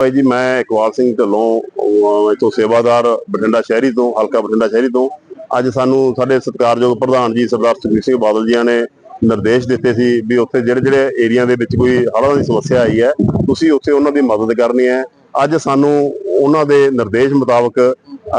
ਭਾਈ ਜੀ, ਮੈਂ ਇਕਬਾਲ ਸਿੰਘ ਢੱਲੋਂ, ਅਹ ਇੱਥੋਂ ਸੇਵਾਦਾਰ ਬਠਿੰਡਾ ਸ਼ਹਿਰੀ ਤੋਂ, ਹਲਕਾ ਬਠਿੰਡਾ ਸ਼ਹਿਰੀ ਤੋਂ। ਅੱਜ ਸਾਨੂੰ ਸਾਡੇ ਸਤਿਕਾਰਯੋਗ ਪ੍ਰਧਾਨ ਜੀ ਸਰਦਾਰ ਸੁਖਬੀਰ ਸਿੰਘ ਬਾਦਲ ਜੀਆਂ ਨੇ ਨਿਰਦੇਸ਼ ਦਿੱਤੇ ਸੀ ਵੀ ਉੱਥੇ ਜਿਹੜੇ ਜਿਹੜੇ ਏਰੀਆ ਦੇ ਵਿੱਚ ਕੋਈ ਹੜ੍ਹਾਂ ਦੀ ਸਮੱਸਿਆ ਆਈ ਹੈ, ਤੁਸੀਂ ਉੱਥੇ ਉਹਨਾਂ ਦੀ ਮਦਦ ਕਰਨੀ ਹੈ। ਅੱਜ ਸਾਨੂੰ ਉਹਨਾਂ ਦੇ ਨਿਰਦੇਸ਼ ਮੁਤਾਬਕ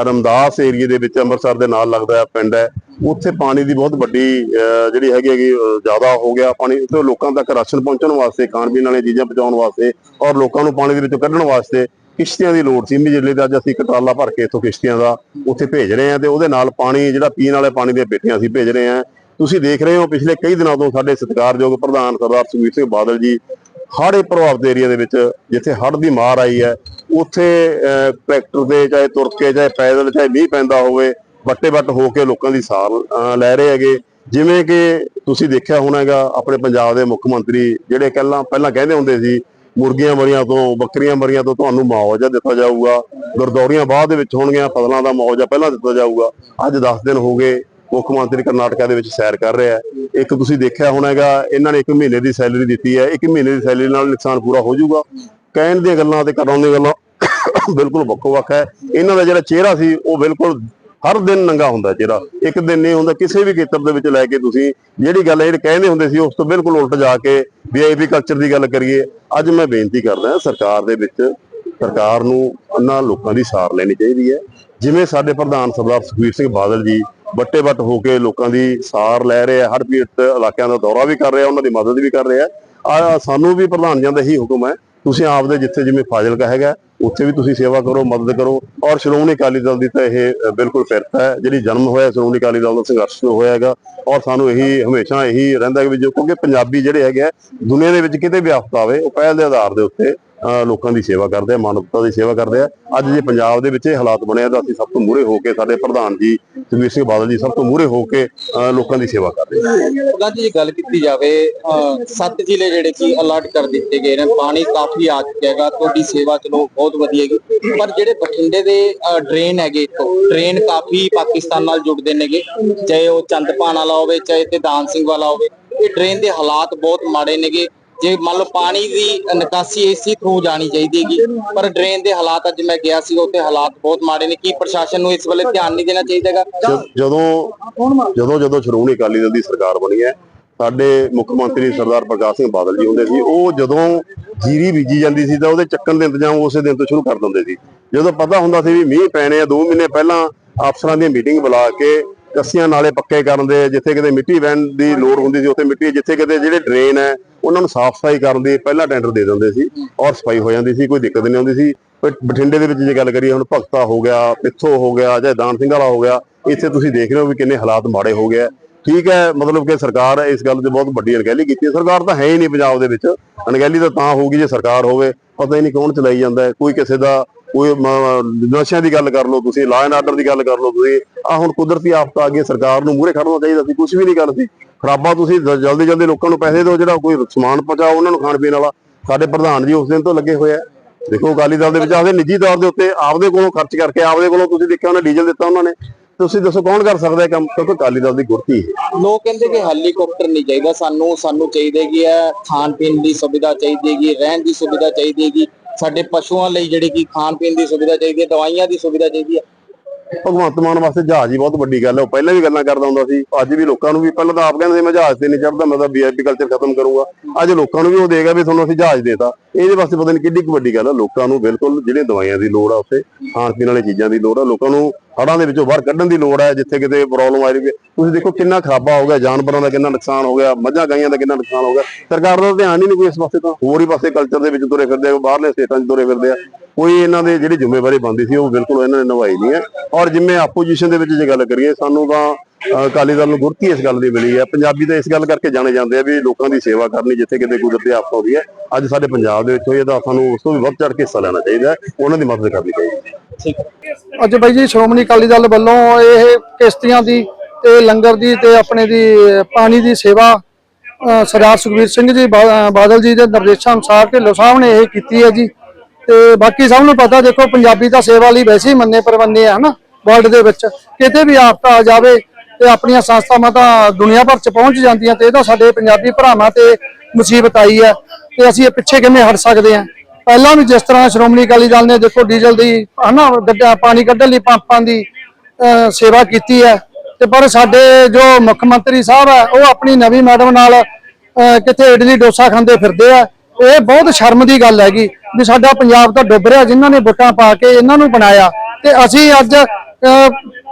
ਰਮਦਾਸ ਏਰੀਏ ਦੇ ਵਿੱਚ ਅੰਮ੍ਰਿਤਸਰ ਦੇ ਨਾਲ ਲੱਗਦਾ ਪਿੰਡ ਹੈ। ਉੱਥੇ ਪਾਣੀ ਦੀ ਬਹੁਤ ਵੱਡੀ ਜਿਹੜੀ ਹੈਗੀ ਹੈਗੀ ਜ਼ਿਆਦਾ ਹੋ ਗਿਆ। ਪਾਣੀ ਉੱਥੇ ਲੋਕਾਂ ਤੱਕ ਰਾਸ਼ਨ ਪਹੁੰਚਣ ਵਾਸਤੇ, ਖਾਣ ਪੀਣ ਵਾਲੀਆਂ ਚੀਜ਼ਾਂ ਪਹੁੰਚਾਉਣ ਵਾਸਤੇ ਔਰ ਲੋਕਾਂ ਨੂੰ ਪਾਣੀ ਦੇ ਵਿੱਚੋਂ ਕੱਢਣ ਵਾਸਤੇ ਕਿਸ਼ਤੀਆਂ ਦੀ ਲੋੜ ਸੀ। ਇਮੀਡੀਏਟਲੀ ਤਾਂ ਅੱਜ ਅਸੀਂ ਕਟਾਲਾ ਭਰ ਕੇ ਇੱਥੋਂ ਕਿਸ਼ਤੀਆਂ ਦਾ ਉੱਥੇ ਭੇਜ ਰਹੇ ਹਾਂ ਤੇ ਉਹਦੇ ਨਾਲ ਪਾਣੀ, ਜਿਹੜਾ ਪੀਣ ਵਾਲੇ ਪਾਣੀ ਦੀਆਂ ਪੇਟੀਆਂ ਅਸੀਂ ਭੇਜ ਰਹੇ ਹਾਂ। ਤੁਸੀਂ ਦੇਖ ਰਹੇ ਹੋ ਪਿਛਲੇ ਕਈ ਦਿਨਾਂ ਤੋਂ ਸਾਡੇ ਸਤਿਕਾਰਯੋਗ ਪ੍ਰਧਾਨ ਸਰਦਾਰ ਸੁਖਬੀਰ ਸਿੰਘ ਬਾਦਲ ਜੀ ਹੜ੍ਹ ਪ੍ਰਭਾਵਿਤ ਏਰੀਆ ਦੇ ਵਿੱਚ, ਜਿੱਥੇ ਹੜ੍ਹ ਦੀ ਮਾਰ ਆਈ ਹੈ, ਉੱਥੇ ਟਰੈਕਟਰ ਤੇ ਚਾਹੇ ਤੁਰ ਕੇ, ਚਾਹੇ ਪੈਦਲ, ਚਾਹੇ ਮੀਂਹ ਪੈਂਦਾ ਹੋਵੇ ਵੱਟੇ ਵੱਟ ਹੋ ਕੇ ਲੋਕਾਂ ਦੀ ਸਾਰ ਲੈ ਰਹੇ ਹੈਗੇ। ਜਿਵੇਂ ਕਿ ਤੁਸੀਂ ਦੇਖਿਆ ਹੋਣਾ ਹੈਗਾ, ਆਪਣੇ ਪੰਜਾਬ ਦੇ ਮੁੱਖ ਮੰਤਰੀ ਜਿਹੜੇ ਪਹਿਲਾਂ ਪਹਿਲਾਂ ਕਹਿੰਦੇ ਹੁੰਦੇ ਸੀ, ਮੁਰਗੀਆਂ ਮਰੀਆਂ ਤੋਂ, ਬੱਕਰੀਆਂ ਮਰੀਆਂ ਤੋਂ ਤੁਹਾਨੂੰ ਮੁਆਵਜ਼ਾ ਦਿੱਤਾ ਜਾਊਗਾ, ਗੁਰਦੌਰੀਆਂ ਬਾਅਦ ਦੇ ਵਿੱਚ ਹੋਣਗੀਆਂ, ਫਸਲਾਂ ਦਾ ਮੁਆਵਜ਼ਾ ਪਹਿਲਾਂ ਦਿੱਤਾ ਜਾਊਗਾ। ਅੱਜ 10 ਦਿਨ ਹੋ ਗਏ ਮੁੱਖ ਮੰਤਰੀ ਕਰਨਾਟਕਾ ਦੇ ਵਿੱਚ ਸੈਰ ਕਰ ਰਿਹਾ ਹੈ। ਇੱਕ ਤੁਸੀਂ ਦੇਖਿਆ ਹੋਣਾ ਹੈਗਾ ਇਹਨਾਂ ਨੇ ਇੱਕ ਮਹੀਨੇ ਦੀ ਸੈਲਰੀ ਦਿੱਤੀ ਹੈ। ਇੱਕ ਮਹੀਨੇ ਦੀ ਸੈਲਰੀ ਨਾਲ ਨੁਕਸਾਨ ਪੂਰਾ ਹੋ ਜਾਊਗਾ। ਕਹਿਣ ਦੀਆਂ ਗੱਲਾਂ ਤੇ ਕਰਨ ਦੀਆਂ ਗੱਲਾਂ ਬਿਲਕੁਲ ਵੱਖੋ ਵੱਖ ਹੈ। ਇਹਨਾਂ ਦਾ ਜਿਹੜਾ ਚਿਹਰਾ ਸੀ, ਉਹ ਬਿਲਕੁਲ ਹਰ ਦਿਨ ਨੰਗਾ ਹੁੰਦਾ ਚਿਹਰਾ। ਇੱਕ ਦਿਨ ਨਹੀਂ ਹੁੰਦਾ, ਕਿਸੇ ਵੀ ਖੇਤਰ ਦੇ ਵਿੱਚ ਲੈ ਕੇ ਤੁਸੀਂ ਜਿਹੜੀ ਗੱਲ ਜਿਹੜੇ ਕਹਿੰਦੇ ਹੁੰਦੇ ਸੀ, ਉਸ ਤੋਂ ਬਿਲਕੁਲ ਉਲਟ ਜਾ ਕੇ ਵੀਆਈਪੀ ਕਲਚਰ ਦੀ ਗੱਲ ਕਰੀਏ। ਅੱਜ ਮੈਂ ਬੇਨਤੀ ਕਰਦਾ ਸਰਕਾਰ ਦੇ ਵਿੱਚ ਸਰਕਾਰ ਨੂੰ ਉਹਨਾਂ ਲੋਕਾਂ ਦੀ ਸਾਰ ਲੈਣੀ ਚਾਹੀਦੀ ਹੈ। ਜਿਵੇਂ ਸਾਡੇ ਪ੍ਰਧਾਨ ਸਰਦਾਰ ਸੁਖਬੀਰ ਸਿੰਘ ਬਾਦਲ ਜੀ ਬੱਟੇ ਬੱਟ ਹੋ ਕੇ ਲੋਕਾਂ ਦੀ ਸਾਰ ਲੈ ਰਹੇ ਆ ਹਰ ਪੀੜਤ ਇਲਾਕਿਆਂ ਦਾ ਦੌਰਾ ਵੀ ਕਰ ਰਿਹਾ ਉਹਨਾਂ ਦੀ ਮਦਦ ਵੀ ਕਰ ਰਿਹਾ ਆ। ਸਾਨੂੰ ਵੀ ਪ੍ਰਧਾਨ ਜੀ ਦਾ ਹੀ ਹੁਕਮ ਹੈ, ਤੁਸੀਂ ਆਪਦੇ ਜਿੱਥੇ ਜਿਵੇਂ ਫਾਜ਼ਿਲਕਾ ਹੈਗਾ, ਉੱਥੇ ਵੀ ਤੁਸੀਂ ਸੇਵਾ ਕਰੋ, ਮਦਦ ਕਰੋ। ਔਰ ਸ਼੍ਰੋਮਣੀ ਅਕਾਲੀ ਦਲ ਦੀ ਤਾਂ ਇਹ ਬਿਲਕੁਲ ਫਿਰਤ ਹੈ, ਜਿਹੜੀ ਜਨਮ ਹੋਇਆ ਸ਼੍ਰੋਮਣੀ ਅਕਾਲੀ ਦਲ ਦਾ ਸੰਘਰਸ਼ ਤੋਂ ਹੋਇਆ ਹੈਗਾ। ਔਰ ਸਾਨੂੰ ਇਹੀ, ਹਮੇਸ਼ਾ ਇਹੀ ਰਹਿੰਦਾ ਕਿ ਵੀ ਜੋ, ਕਿਉਂਕਿ ਪੰਜਾਬੀ ਜਿਹੜੇ ਹੈਗੇ ਆ, ਦੁਨੀਆ ਦੇ ਵਿੱਚ ਕਿਤੇ ਵੀ ਆਫਤ ਆਵੇ, ਉਹ ਪਹਿਲ ਦੇ ਆਧਾਰ ਦੇ ਉੱਤੇ ਲੋਕਾਂ ਦੀ ਸੇਵਾ ਕਰਦੇ ਆ, ਮਾਨਵਤਾ ਦੀ ਸੇਵਾ ਕਰਦੇ ਆ। ਅੱਜ ਜੇ ਪੰਜਾਬ ਦੇ ਵਿੱਚ ਇਹ ਹਾਲਾਤ ਬਣੇ ਤਾਂ ਅਸੀਂ ਸਭ ਤੋਂ ਮੂਹਰੇ ਹੋ ਕੇ ਸਾਡੇ ਪ੍ਰਧਾਨ ਜੀ ਸੁਖਬੀਰ ਸਿੰਘ ਬਾਦਲ ਜੀ ਸਭ ਤੋਂ ਮੂਹਰੇ ਹੋ ਕੇ ਲੋਕਾਂ ਦੀ ਸੇਵਾ ਕਰਦੇ ਆ। ਅੱਜ ਜੇ ਗੱਲ ਕੀਤੀ ਜਾਵੇ ਸੱਤ ਜ਼ਿਲ੍ਹੇ ਜਿਹੜੇ ਕਿ ਅਲਰਟ ਕਰ ਦਿੱਤੇ ਗਏ ਨੇ, ਪਾਣੀ ਕਾਫੀ ਆ ਚੁੱਕਿਆ ਹੈਗਾ, ਤੁਹਾਡੀ ਸੇਵਾ ਚਲੋ ਬਹੁਤ ਵਧੀਆ ਹੈਗੀ, ਪਰ ਜਿਹੜੇ ਬਠਿੰਡੇ ਦੇ ਡਰੇਨ ਹੈਗੇ ਇੱਥੋਂ, ਡਰੇਨ ਕਾਫੀ ਪਾਕਿਸਤਾਨ ਨਾਲ ਜੁੜਦੇ ਨੇਗੇ, ਚਾਹੇ ਉਹ ਚੰਦਪਾਨ ਵਾਲਾ ਹੋਵੇ, ਚਾਹੇ ਤੇ ਦਾਨ ਸਿੰਘ ਵਾਲਾ ਹੋਵੇ, ਇਹ ਡਰੇਨ ਦੇ ਹਾਲਾਤ ਬਹੁਤ ਮਾੜੇ ਨੇਗੇ ਜੇ ਮੰਨ ਲਓ ਪਾਣੀ ਦੀ ਨਿਕਾਸੀ ਇਸੇ ਥਰੂ ਜਾਣੀ ਚਾਹੀਦੀ ਹੈਗੀ ਪਰ ਡਰੇਨ ਦੇ ਹਾਲਾਤ ਅੱਜ ਮੈਂ ਗਿਆ ਸੀ, ਉੱਥੇ ਹਾਲਾਤ ਬਹੁਤ ਮਾੜੇ ਨੇ, ਕੀ ਪ੍ਰਸ਼ਾਸਨ ਨੂੰ ਇਸ ਵੇਲੇ ਧਿਆਨ ਨਹੀਂ ਦੇਣਾ ਚਾਹੀਦਾ ਹੈਗਾ ਜਦੋਂ ਜਦੋਂ ਜਦੋਂ ਸ਼੍ਰੋਮਣੀ ਅਕਾਲੀ ਦਲ ਦੀ ਸਰਕਾਰ ਬਣੀ ਹੈ, ਸਾਡੇ ਮੁੱਖ ਮੰਤਰੀ ਸਰਦਾਰ ਪ੍ਰਕਾਸ਼ ਸਿੰਘ ਬਾਦਲ ਜੀ ਹੁੰਦੇ ਸੀ, ਉਹ ਜਦੋਂ ਜੀਰੀ ਬੀਜੀ ਜਾਂਦੀ ਸੀ ਤਾਂ ਉਹਦੇ ਚੱਕਣ ਦੇ ਇੰਤਜ਼ਾਮ ਉਸੇ ਦਿਨ ਤੋਂ ਸ਼ੁਰੂ ਕਰ ਦਿੰਦੇ ਸੀ। ਜਦੋਂ ਪਤਾ ਹੁੰਦਾ ਸੀ ਵੀ ਮੀਂਹ ਪੈਣੇ ਆ 2 ਮਹੀਨੇ ਪਹਿਲਾਂ ਅਫਸਰਾਂ ਦੀ ਮੀਟਿੰਗ ਬੁਲਾ ਕੇ ਕੱਸੀਆਂ ਨਾਲੇ ਪੱਕੇ ਕਰਨ ਦੇ, ਜਿੱਥੇ ਕਿਤੇ ਮਿੱਟੀ ਵਹਿਣ ਦੀ ਲੋੜ ਹੁੰਦੀ ਸੀ, ਉੱਥੇ ਮਿੱਟੀ, ਜਿੱਥੇ ਕਿਤੇ ਜਿਹੜੇ ਡਰੇਨ ਹੈ ਉਹਨਾਂ ਨੂੰ ਸਾਫ਼ ਸਫ਼ਾਈ ਕਰਨ ਦੀ ਪਹਿਲਾਂ ਟੈਂਡਰ ਦੇ ਦਿੰਦੇ ਸੀ ਔਰ ਸਫ਼ਾਈ ਹੋ ਜਾਂਦੀ ਸੀ, ਕੋਈ ਦਿੱਕਤ ਨਹੀਂ ਆਉਂਦੀ ਸੀ। ਬਠਿੰਡੇ ਦੇ ਵਿੱਚ ਜੇ ਗੱਲ ਕਰੀਏ, ਹੁਣ ਭਗਤਾ ਹੋ ਗਿਆ, ਪਿੱਥੋ ਹੋ ਗਿਆ ਜਾਂ ਦਾਨ ਸਿੰਘ ਵਾਲਾ ਹੋ ਗਿਆ, ਇੱਥੇ ਤੁਸੀਂ ਦੇਖ ਰਹੇ ਹੋ ਵੀ ਕਿੰਨੇ ਹਾਲਾਤ ਮਾੜੇ ਹੋ ਗਏ ਠੀਕ ਹੈ, ਮਤਲਬ ਕਿ ਸਰਕਾਰ ਇਸ ਗੱਲ ਤੇ ਬਹੁਤ ਵੱਡੀ ਅਣਗਹਿਲੀ ਕੀਤੀ ਹੈ। ਸਰਕਾਰ ਤਾਂ ਹੈ ਹੀ ਨਹੀਂ ਪੰਜਾਬ ਦੇ ਵਿੱਚ। ਅਣਗਹਿਲੀ ਤਾਂ ਤਾਂ ਹੋਊਗੀ ਜੇ ਸਰਕਾਰ ਹੋਵੇ, ਪਤਾ ਹੀ ਨਹੀਂ ਕੌਣ ਚਲਾਈ ਜਾਂਦਾ ਹੈ। ਕੋਈ ਕਿਸੇ ਦਾ, ਕੋਈ ਨਸ਼ਿਆਂ ਦੀ ਗੱਲ ਕਰ ਲਓ ਤੁਸੀਂ ਲਾਅ ਐਂਡ ਆਰਡਰ ਦੀ ਗੱਲ ਕਰ ਲਓ ਤੁਸੀਂ। ਆ ਹੁਣ ਕੁਦਰਤੀ ਆਫਤ ਆ ਗਈ ਸਰਕਾਰ ਨੂੰ ਮੂਹਰੇ ਖੜਨਾ ਚਾਹੀਦਾ ਸੀ ਕੁਝ ਵੀ ਨਹੀਂ ਗੱਲ ਖਰਾਬਾ ਤੁਸੀਂ ਜਲਦੀ ਜਲਦੀ ਲੋਕਾਂ ਨੂੰ ਪੈਸੇ ਦਿਓ, ਜਿਹੜਾ ਕੋਈ ਸਮਾਨ ਪਹੁੰਚਾਓ ਉਹਨਾਂ ਨੂੰ ਖਾਣ ਪੀਣ ਵਾਲਾ। ਸਾਡੇ ਪ੍ਰਧਾਨ ਜੀ ਉਸ ਦਿਨ ਤੋਂ ਲੱਗੇ ਹੋਏ ਆ। ਦੇਖੋ, ਅਕਾਲੀ ਦਲ ਦੇ ਵਿੱਚ ਆਪਦੇ ਨਿੱਜੀ ਤੌਰ ਦੇ ਉੱਤੇ ਆਪਦੇ ਕੋਲੋਂ ਖਰਚ ਕਰਕੇ ਆਪਦੇ ਕੋਲੋਂ ਤੁਸੀਂ ਦੇਖਿਆ ਉਹਨਾਂ ਡੀਜ਼ਲ ਦਿੱਤਾ ਉਹਨਾਂ ਨੇ। ਤੁਸੀਂ ਦੱਸੋ ਕੌਣ ਕਰ ਸਕਦਾ ਇਹ ਕੰਮ? ਕਿਉਂਕਿ ਅਕਾਲੀ ਦਲ ਦੀ ਗੁਰਤੀ ਹੈ। ਲੋਕ ਕਹਿੰਦੇ ਕਿ ਹੈਲੀਕਾਪਟਰ ਨਹੀਂ ਚਾਹੀਦਾ ਸਾਨੂੰ ਸਾਨੂੰ ਚਾਹੀਦਾ ਕਿ ਹੈ ਖਾਣ ਪੀਣ ਦੀ ਸੁਵਿਧਾ ਚਾਹੀਦੀ ਹੈਗੀ, ਰਹਿਣ ਦੀ ਸੁਵਿਧਾ ਚਾਹੀਦੀ ਹੈਗੀ। ਸਾਡੇ ਪਸ਼ੂਆਂ ਲਈ ਜਿਹੜੀ ਕਿ ਖਾਣ ਪੀਣ ਦੀ ਸੁਵਿਧਾ ਚਾਹੀਦੀ ਹੈ, ਦਵਾਈਆਂ ਦੀ ਸੁਵਿਧਾ ਚਾਹੀਦੀ ਹੈ। ਭਗਵੰਤ ਮਾਨ ਵਾਸਤੇ ਜਹਾਜ਼ ਹੀ ਬਹੁਤ ਵੱਡੀ ਗੱਲ ਹੈ। ਉਹ ਪਹਿਲਾਂ ਵੀ ਗੱਲਾਂ ਕਰਦਾ ਹੁੰਦਾ ਸੀ। ਅੱਜ ਵੀ ਲੋਕਾਂ ਨੂੰ ਵੀ ਪਹਿਲਾਂ ਤਾਂ ਆਪ ਕਹਿੰਦੇ ਸੀ, ਮੈਂ ਜਹਾਜ਼ ਤੇ ਨਹੀਂ ਚੜਦਾ ਮੈਂ ਤਾਂ ਵੀਆਈਪੀ ਕਲਚਰ ਖਤਮ ਕਰੂੰਗਾ। ਅੱਜ ਲੋਕਾਂ ਨੂੰ ਵੀ ਉਹ ਦੇਗਾ ਵੀ ਤੁਹਾਨੂੰ ਅਸੀਂ ਜਹਾਜ਼ ਦੇਤਾ। ਇਹਦੇ ਵਾਸਤੇ ਪਤਾ ਨਹੀਂ ਕਿੱਡੀ ਕੁ ਵੱਡੀ ਗੱਲ ਹੈ। ਲੋਕਾਂ ਨੂੰ ਬਿਲਕੁਲ ਜਿਹੜੇ ਦਵਾਈਆਂ ਦੀ ਲੋੜ ਆ ਉੱਥੇ, ਖਾਣ ਪੀਣ ਵਾਲੀ ਚੀਜ਼ਾਂ ਦੀ ਲੋੜ ਆ, ਲੋਕਾਂ ਨੂੰ ਹੜ੍ਹਾਂ ਦੇ ਵਿੱਚੋਂ ਬਾਹਰ ਕੱਢਣ ਦੀ ਲੋੜ ਹੈ ਜਿੱਥੇ ਕਿਤੇ ਪ੍ਰੋਬਲਮ ਆ ਰਹੀ ਹੈ ਤੁਸੀਂ ਦੇਖੋ ਕਿੰਨਾ ਖਰਾਬਾ ਹੋ ਗਿਆ, ਜਾਨਵਰਾਂ ਦਾ ਕਿੰਨਾ ਨੁਕਸਾਨ ਹੋ ਗਿਆ, ਮੱਝਾਂ ਗਾਈਆਂ ਦਾ ਕਿੰਨਾ ਨੁਕਸਾਨ ਹੋ ਗਿਆ। ਸਰਕਾਰ ਦਾ ਧਿਆਨ ਹੀ ਨਹੀਂ ਕੋਈ ਇਸ ਪਾਸੇ ਤਾਂ। ਹੋਰ ਹੀ ਪਾਸੇ ਕਲਚਰ ਦੇ ਵਿੱਚ ਤੁਰੇ ਫਿਰਦੇ ਆ, ਬਾਹਰਲੇ ਸਟੇਟਾਂ 'ਚ ਤੁਰੇ ਫਿਰਦੇ ਆ। ਕੋਈ ਇਹਨਾਂ ਦੇ ਜਿਹੜੀ ਜ਼ਿੰਮੇਵਾਰੀ ਬਣਦੀ ਸੀ ਉਹ ਬਿਲਕੁਲ ਇਹਨਾਂ ਨੇ ਨਿਭਾਈ ਨਹੀਂ ਹੈ। ਔਰ ਜਿਵੇਂ ਆਪੋਜੀਸ਼ਨ ਦੇ ਵਿੱਚ ਜੇ ਗੱਲ ਕਰੀਏ ਸਾਨੂੰ ਤਾਂ ਅਕਾਲੀ ਦਲ ਨੂੰ ਗੁਰਤੀ ਇਸ ਗੱਲ ਦੀ ਮਿਲੀ ਹੈ। ਪੰਜਾਬੀ ਤਾਂ ਇਸ ਗੱਲ ਕਰਕੇ ਜਾਣੇ ਜਾਂਦੇ ਆ ਵੀ ਲੋਕਾਂ ਦੀ ਸੇਵਾ ਕਰਨੀ ਜਿੱਥੇ ਕਿਤੇ ਕੁਦਰਤੀ ਆਫਤ ਆਉਂਦੀ ਹੈ ਅੱਜ ਸਾਡੇ ਪੰਜਾਬ ਦੇ ਵਿੱਚ ਹੋਈ ਹੈ ਤਾਂ ਸਾਨੂੰ ਉਸ ਤੋਂ ਵੀ ਵੱਧ ਚੜ ਕੇ ਹਿੱਸਾ ਲੈਣਾ ਚਾਹੀਦਾ ਹੈ। ਉਹਨਾਂ ਦੀ ਮਦਦ ਕਰਨੀ ਚਾਹੀਦੀ ਹੈ। ਠੀਕ ਅੱਜ ਬਾਈ ਜੀ ਸ਼੍ਰੋਮਣੀ ਅਕਾਲੀ ਦਲ ਵੱਲੋਂ ਇਹ ਕਿਸ਼ਤੀਆਂ ਦੀ ਤੇ ਲੰਗਰ ਦੀ ਤੇ ਆਪਣੇ ਦੀ ਪਾਣੀ ਦੀ ਸੇਵਾ ਸਰਦਾਰ ਸੁਖਬੀਰ ਸਿੰਘ ਜੀ ਬਾਦਲ ਜੀ ਦੇ ਨਿਰਦੇਸ਼ਾਂ ਅਨੁਸਾਰ ਢਿੱਲੋਂ ਸਾਹਿਬ ਨੇ ਇਹ ਕੀਤੀ ਹੈ ਜੀ। ਤੇ ਬਾਕੀ ਸਭ ਨੂੰ ਪਤਾ ਦੇਖੋ ਪੰਜਾਬੀ ਤਾਂ ਸੇਵਾ ਲਈ ਵੈਸੇ ਹੀ ਮੰਨੇ ਪਰਵੰਨੇ ਆ ਹਨਾ ਵਰਲਡ ਦੇ ਵਿੱਚ। ਕਿਤੇ ਵੀ ਆਫਤ ਆ ਜਾਵੇ ਤੇ ਆਪਣੀਆਂ ਸੰਸਥਾਵਾਂ ਤਾਂ ਦੁਨੀਆ ਭਰ ਚ ਪਹੁੰਚ ਜਾਂਦੀਆਂ ਤੇ ਇਹ ਤਾਂ ਸਾਡੇ ਪੰਜਾਬੀ ਭਰਾਵਾਂ ਤੇ ਮੁਸੀਬਤ ਆਈ ਹੈ ਤੇ ਅਸੀਂ ਇਹ ਪਿੱਛੇ ਕਿਵੇਂ ਹਟ ਸਕਦੇ ਹਾਂ ਪਹਿਲਾਂ ਵੀ ਜਿਸ ਤਰ੍ਹਾਂ ਸ਼੍ਰੋਮਣੀ ਅਕਾਲੀ ਦਲ ਨੇ ਦੇਖੋ ਡੀਜ਼ਲ ਦੀ ਹਨਾ ਗੱਡਾ ਪਾਣੀ ਕੱਢਣ ਲਈ ਪੰਪਾਂ ਦੀ ਸੇਵਾ ਕੀਤੀ ਹੈ ਤੇ ਪਰ ਸਾਡੇ ਜੋ ਮੁੱਖ ਮੰਤਰੀ ਸਾਹਿਬ ਹੈ ਉਹ ਆਪਣੀ ਨਵੀਂ ਮੈਡਮ ਨਾਲ ਅਹ, ਕਿਤੇ ਇਡਲੀ ਡੋਸਾ ਖਾਂਦੇ ਫਿਰਦੇ ਆ। ਇਹ ਬਹੁਤ ਸ਼ਰਮ ਦੀ ਗੱਲ ਹੈਗੀ ਵੀ ਸਾਡਾ ਪੰਜਾਬ ਤਾਂ ਡੁੱਬ ਰਿਹਾ ਜਿਨ੍ਹਾਂ ਨੇ ਵੋਟਾਂ ਪਾ ਕੇ ਇਹਨਾਂ ਨੂੰ ਬਣਾਇਆ। ਤੇ ਅਸੀਂ ਅੱਜ ਅਹ,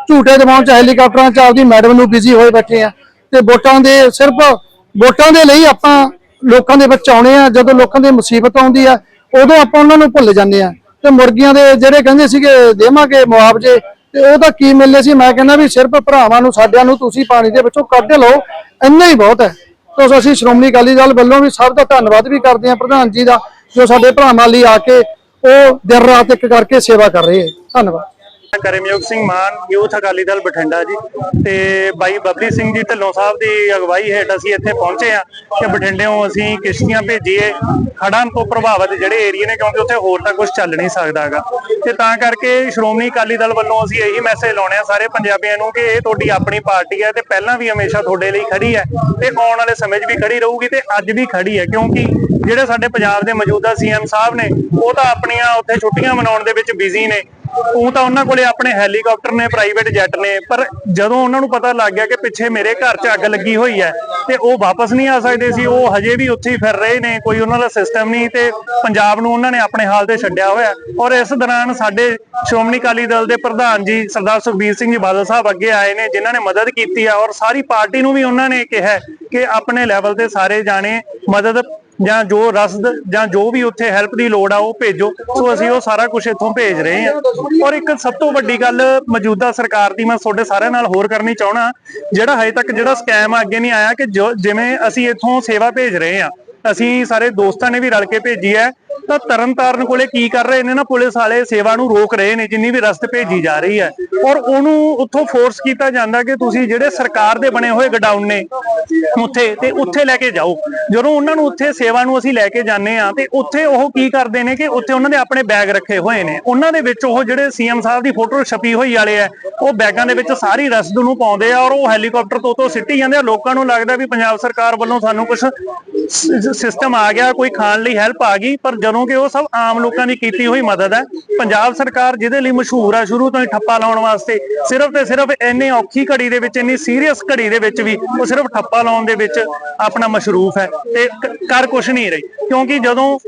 ਝੂਟੇ ਦਿਮਾਗ ਚ ਹੈਲੀਕਾਪਟਰਾਂ ਚ ਆਪਦੀ ਮੈਡਮ ਨੂੰ ਬਿਜ਼ੀ ਹੋਏ ਬੈਠੇ ਆ ਤੇ ਵੋਟਾਂ ਦੇ ਸਿਰਫ ਵੋਟਾਂ ਦੇ ਲਈ ਆਪਾਂ ਲੋਕਾਂ ਦੇ ਵਿੱਚ ਆਉਣੇ ਆ ਜਦੋਂ ਲੋਕਾਂ ਦੀ ਮੁਸੀਬਤ ਆਉਂਦੀ ਆ ਉਦੋਂ ਆਪਾਂ ਉਹਨਾਂ ਨੂੰ ਭੁੱਲ ਜਾਂਦੇ ਆ ਤੇ ਮੁਰਗੀਆਂ ਦੇ ਜਿਹੜੇ ਕਹਿੰਦੇ ਸੀਗੇ ਦੇਵਾਂਗੇ ਮੁਆਵਜ਼ੇ ਤੇ ਉਹ ਤਾਂ ਕੀ ਮਿਲਨੇ ਸੀ? ਮੈਂ ਕਹਿੰਦਾ ਵੀ ਸਿਰਫ ਭਰਾਵਾਂ ਨੂੰ ਸਾਡਿਆਂ ਨੂੰ ਤੁਸੀਂ ਪਾਣੀ ਦੇ ਵਿੱਚੋਂ ਕੱਢ ਲਓ ਇੰਨਾ ਹੀ ਬਹੁਤ ਹੈ। ਤੋ ਅਸੀਂ ਸ਼੍ਰੋਮਣੀ ਅਕਾਲੀ ਦਲ ਵੱਲੋਂ ਵੀ ਸਭ ਦਾ ਧੰਨਵਾਦ ਵੀ ਕਰਦੇ ਹਾਂ ਪ੍ਰਧਾਨ ਜੀ ਦਾ, ਜੋ ਸਾਡੇ ਭਰਾਵਾਂ ਲਈ ਆ ਕੇ ਉਹ ਦਿਨ ਰਾਤ ਇੱਕ ਕਰਕੇ ਸੇਵਾ ਕਰ ਰਹੇ ਹੈ। ਧੰਨਵਾਦ। ਕਰਮਯੋਗ ਸਿੰਘ ਮਾਨ, ਯੂਥ ਅਕਾਲੀ ਦਲ ਬਠਿੰਡਾ ਜੀ ਤੇ ਬਾਈ ਬਬਲੀ ਸਿੰਘ ਜੀ ਢੱਲੋਂ ਸਾਹਿਬ ਦੀ ਅਗਵਾਈ ਹੇਠ ਅਸੀਂ ਇੱਥੇ ਪਹੁੰਚੇ ਆ ਕਿ ਬਠਿੰਡਿਓਂ ਅਸੀਂ ਕਿਸ਼ਤੀਆਂ ਭੇਜੀਏ ਹੜ੍ਹਾਂ ਤੋਂ ਪ੍ਰਭਾਵਿਤ ਜਿਹੜੇ ਏਰੀਏ ਨੇ ਕਿਉਂਕਿ ਉੱਥੇ ਹੋਰ ਤਾਂ ਕੁਝ ਚੱਲ ਨਹੀਂ ਸਕਦਾ ਤੇ ਤਾਂ ਕਰਕੇ ਸ਼੍ਰੋਮਣੀ ਅਕਾਲੀ ਦਲ ਵੱਲੋਂ ਅਸੀਂ ਇਹੀ ਮੈਸੇਜ ਲਾਉਣੇ ਆ ਸਾਰੇ ਪੰਜਾਬੀਆਂ ਨੂੰ ਕਿ ਇਹ ਤੁਹਾਡੀ ਆਪਣੀ ਪਾਰਟੀ ਹੈ ਤੇ ਪਹਿਲਾਂ ਵੀ ਹਮੇਸ਼ਾ ਤੁਹਾਡੇ ਲਈ ਖੜੀ ਹੈ ਤੇ ਆਉਣ ਵਾਲੇ ਸਮੇਂ 'ਚ ਵੀ ਖੜੀ ਰਹੂਗੀ ਤੇ ਅੱਜ ਵੀ ਖੜੀ ਹੈ ਕਿਉਂਕਿ ਜਿਹੜੇ ਸਾਡੇ ਪੰਜਾਬ ਦੇ ਮੌਜੂਦਾ ਸੀਐਮ ਸਾਹਿਬ ਨੇ, ਉਹ ਤਾਂ ਆਪਣੀਆਂ ਉੱਥੇ ਛੁੱਟੀਆਂ ਮਨਾਉਣ ਦੇ ਵਿੱਚ ਬਿਜ਼ੀ ਨੇ। ਉਹ ਤਾਂ ਉਹਨਾਂ ਕੋਲੇ ਆਪਣੇ ਹੈਲੀਕਾਪਟਰ ਨੇ, ਪ੍ਰਾਈਵੇਟ ਜੈਟ ਨੇ, ਪਰ ਜਦੋਂ ਉਹਨਾਂ ਨੂੰ ਪਤਾ ਲੱਗ ਗਿਆ ਕਿ ਪਿੱਛੇ ਮੇਰੇ ਘਰ 'ਚ ਅੱਗ ਲੱਗੀ ਹੋਈ ਹੈ ਤੇ ਉਹ ਵਾਪਸ ਨਹੀਂ ਆ ਸਕਦੇ ਸੀ, ਉਹ ਹਜੇ ਵੀ ਉੱਥੇ ਹੀ ਫਿਰ ਰਹੇ ਨੇ, ਕੋਈ ਉਹਨਾਂ ਦਾ ਸਿਸਟਮ ਨਹੀਂ ਤੇ ਪੰਜਾਬ ਨੂੰ ਉਹਨਾਂ ਨੇ ਆਪਣੇ ਹਾਲ ਤੇ ਛੱਡਿਆ ਹੋਇਆ। ਔਰ ਇਸ ਦੌਰਾਨ ਸਾਡੇ ਸ਼੍ਰੋਮਣੀ ਅਕਾਲੀ ਦਲ ਦੇ ਪ੍ਰਧਾਨ ਜੀ ਸਰਦਾਰ ਸੁਖਬੀਰ ਸਿੰਘ ਜੀ ਬਾਦਲ ਸਾਹਿਬ ਅੱਗੇ ਆਏ ਨੇ, ਜਿਨ੍ਹਾਂ ਨੇ ਮਦਦ ਕੀਤੀ ਆ ਔਰ ਸਾਰੀ ਪਾਰਟੀ ਨੂੰ ਵੀ ਉਹਨਾਂ ਨੇ ਕਿਹਾ ਕਿ ਆਪਣੇ ਲੈਵਲ ਤੇ ਸਾਰੇ ਜਾਣੇ ਮਦਦ ਜਾਂ ਜੋ ਰਸਦ ਜਾਂ ਜੋ ਵੀ ਉੱਥੇ ਹੈਲਪ ਦੀ ਲੋੜ ਆ, ਉਹ ਭੇਜੋ। ਸੋ ਅਸੀਂ ਉਹ ਸਾਰਾ ਕੁਝ ਇੱਥੋਂ ਭੇਜ ਰਹੇ ਹਾਂ। ਔਰ ਇੱਕ ਸਭ ਤੋਂ ਵੱਡੀ ਗੱਲ, ਮੌਜੂਦਾ ਸਰਕਾਰ ਦੀ ਮੈਂ ਤੁਹਾਡੇ ਸਾਰਿਆਂ ਨਾਲ ਹੋਰ ਕਰਨੀ ਚਾਹਣਾ ਜਿਹੜਾ ਹਜੇ ਤੱਕ ਜਿਹੜਾ ਸਕੈਮ ਆ, ਅੱਗੇ ਨਹੀਂ ਆਇਆ ਕਿ ਜੋ ਜਿਵੇਂ ਅਸੀਂ ਇੱਥੋਂ ਸੇਵਾ ਭੇਜ ਰਹੇ ਹਾਂ। ਅਸੀਂ ਸਾਰੇ ਦੋਸਤਾਂ ਨੇ ਵੀ ਰਲ ਕੇ ਭੇਜੀ ਹੈ। ਤਾਂ ਤਰਨਤਾਰਨ ਕੋਲੇ ਕੀ ਕਰ ਰਹੇ ਨੇ ਨਾ, ਪੁਲਿਸ ਵਾਲੇ ਸੇਵਾ ਨੂੰ ਰੋਕ ਰਹੇ ਨੇ, ਜਿੰਨੀ ਵੀ ਰਸਤ ਭੇਜੀ ਜਾ ਰਹੀ ਹੈ। ਔਰ ਉਹਨੂੰ ਉੱਥੋਂ ਫੋਰਸ ਕੀਤਾ ਜਾਂਦਾ ਕਿ ਤੁਸੀਂ ਜਿਹੜੇ ਸਰਕਾਰ ਦੇ ਬਣੇ ਹੋਏ ਗਡਾਊਨ ਨੇ ਉੱਥੇ, ਤੇ ਉੱਥੇ ਲੈ ਕੇ ਜਾਓ। ਜਦੋਂ ਉਹਨਾਂ ਨੂੰ ਉੱਥੇ ਸੇਵਾ ਨੂੰ ਅਸੀਂ ਲੈ ਕੇ ਜਾਂਦੇ ਆ ਤੇ ਉੱਥੇ ਉਹ ਕੀ ਕਰਦੇ ਨੇ ਕਿ ਉੱਥੇ ਉਹਨਾਂ ਦੇ ਆਪਣੇ ਬੈਗ ਰੱਖੇ ਹੋਏ ਨੇ। ਉਹਨਾਂ ਦੇ ਵਿੱਚ ਉਹ ਜਿਹੜੇ ਸੀਐਮ ਸਾਹਿਬ ਦੀ ਫੋਟੋ ਛਪੀ ਹੋਈ ਵਾਲੇ ਆ, ਉਹ ਬੈਗਾਂ ਦੇ ਵਿੱਚ ਸਾਰੀ ਰਸਦ ਨੂੰ ਪਾਉਂਦੇ ਆ ਔਰ ਉਹ ਹੈਲੀਕਾਪਟਰ ਤੋਂ ਤੋਂ ਸਿੱਟੀ ਜਾਂਦੇ ਆ। ਲੋਕਾਂ ਨੂੰ ਲੱਗਦਾ ਵੀ ਪੰਜਾਬ ਸਰਕਾਰ ਵੱਲੋਂ ਸਾਨੂੰ ਕੁਝ ਸਿਸਟਮ ਆ ਗਿਆ, ਕੋਈ ਖਾਣ ਲਈ ਹੈਲਪ ਆ ਗਈ, ਪਰ ਜਦੋਂ ਕਿ ਉਹ ਸਭ ਆਮ ਲੋਕਾਂ ਦੀ ਕੀਤੀ ਹੋਈ ਮਦਦ ਹੈ। ਪੰਜਾਬ ਸਰਕਾਰ ਜਿਹਦੇ ਲਈ ਮਸ਼ਹੂਰ ਆ ਸ਼ੁਰੂ ਤੋਂ ਹੀ ਠੱਪਾ ਲਾਉਣ ਵਾਸਤੇ ਸਿਰਫ ਤੇ ਸਿਰਫ ਇੰਨੀ ਔਖੀ ਘੜੀ ਦੇ ਵਿੱਚ, ਇੰਨੀ ਸੀਰੀਅਸ ਘੜੀ ਦੇ ਵਿੱਚ ਵੀ ਉਹ ਸਿਰਫ ਠੱਪਾ ਲਾਉਣ ਦੇ ਵਿੱਚ ਆਪਣਾ ਮਸ਼ਰੂਫ ਹੈ ਤੇ ਕ- ਕਰ ਕੁਛ ਨਹੀਂ ਰਹੀ। ਕਿਉਂਕਿ ਜਦੋਂ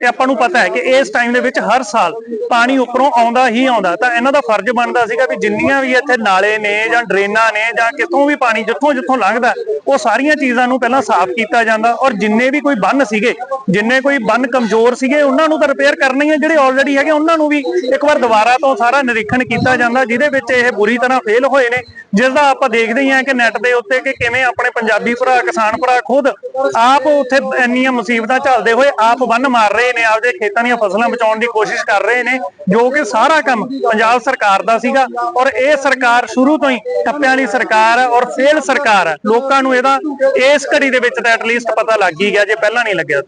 ਤੇ ਆਪਾਂ ਨੂੰ ਪਤਾ ਹੈ ਕਿ ਇਸ ਟਾਈਮ ਦੇ ਵਿੱਚ ਹਰ ਸਾਲ ਪਾਣੀ ਉੱਪਰੋਂ ਆਉਂਦਾ ਹੀ ਆਉਂਦਾ ਤਾਂ ਇਹਨਾਂ ਦਾ ਫਰਜ਼ ਬਣਦਾ ਸੀਗਾ ਵੀ ਜਿੰਨੀਆਂ ਵੀ ਇੱਥੇ ਨਾਲੇ ਨੇ ਜਾਂ ਡਰੇਨਾਂ ਨੇ ਜਾਂ ਕਿੱਥੋਂ ਵੀ ਪਾਣੀ ਜਿੱਥੋਂ ਜਿੱਥੋਂ ਲੰਘਦਾ ਉਹ ਸਾਰੀਆਂ ਚੀਜ਼ਾਂ ਨੂੰ ਪਹਿਲਾਂ ਸਾਫ਼ ਕੀਤਾ ਜਾਂਦਾ ਔਰ ਜਿੰਨੇ ਵੀ ਕੋਈ ਬੰਨ ਸੀਗੇ, ਜਿੰਨੇ ਕੋਈ ਬੰਨ ਕਮਜ਼ੋਰ ਸੀਗੇ, ਉਹਨਾਂ ਨੂੰ ਤਾਂ ਰਿਪੇਅਰ ਕਰਨੇ ਹੀ ਆ, ਜਿਹੜੇ ਆਲਰੇਡੀ ਹੈਗੇ ਉਹਨਾਂ ਨੂੰ ਵੀ ਇੱਕ ਵਾਰ ਦੁਬਾਰਾ ਤੋਂ ਸਾਰਾ ਨਿਰੀਖਣ ਕੀਤਾ ਜਾਂਦਾ, ਜਿਹਦੇ ਵਿੱਚ ਇਹ ਬੁਰੀ ਤਰ੍ਹਾਂ ਫੇਲ ਹੋਏ ਨੇ, ਜਿਸ ਦਾ ਆਪਾਂ ਦੇਖਦੇ ਹੀ ਆ ਕਿ ਨੈਟ ਦੇ ਉੱਤੇ ਕਿ ਕਿਵੇਂ ਆਪਣੇ ਪੰਜਾਬੀ ਭਰਾ, ਕਿਸਾਨ ਭਰਾ ਖੁਦ ਆਪ ਉੱਥੇ ਇੰਨੀਆਂ ਮੁਸੀਬਤਾਂ ਝੱਲਦੇ ਹੋਏ ਆਪ ਬੰਨ ਮਾਰ ਰਹੇ ਰਹੇ ਨੇ, ਆਪਦੇ ਖੇਤਾਂ ਦੀਆਂ ਫਸਲਾਂ ਬਚਾਉਣ ਦੀ ਕੋਸ਼ਿਸ਼ ਕਰ ਰਹੇ ਨੇ, ਜੋ ਕਿ ਸਾਰਾ ਕੰਮ ਪੰਜਾਬ ਸਰਕਾਰ ਦਾ ਸੀਗਾ ਔਰ ਇਹ ਸਰਕਾਰ ਸ਼ੁਰੂ ਤੋਂ ਹੀ ਟੱਪਿਆਂ ਵਾਲੀ ਸਰਕਾਰ ਹੈ ਔਰ ਫੇਲ ਸਰਕਾਰ ਹੈ। ਲੋਕਾਂ ਨੂੰ ਇਹਦਾ ਇਸ ਘੜੀ ਦੇ ਵਿੱਚ ਤਾਂ ਐਟਲੀਸਟ ਪਤਾ ਲੱਗ ਹੀ ਗਿਆ, ਜੇ ਪਹਿਲਾਂ ਨਹੀਂ ਲੱਗਿਆ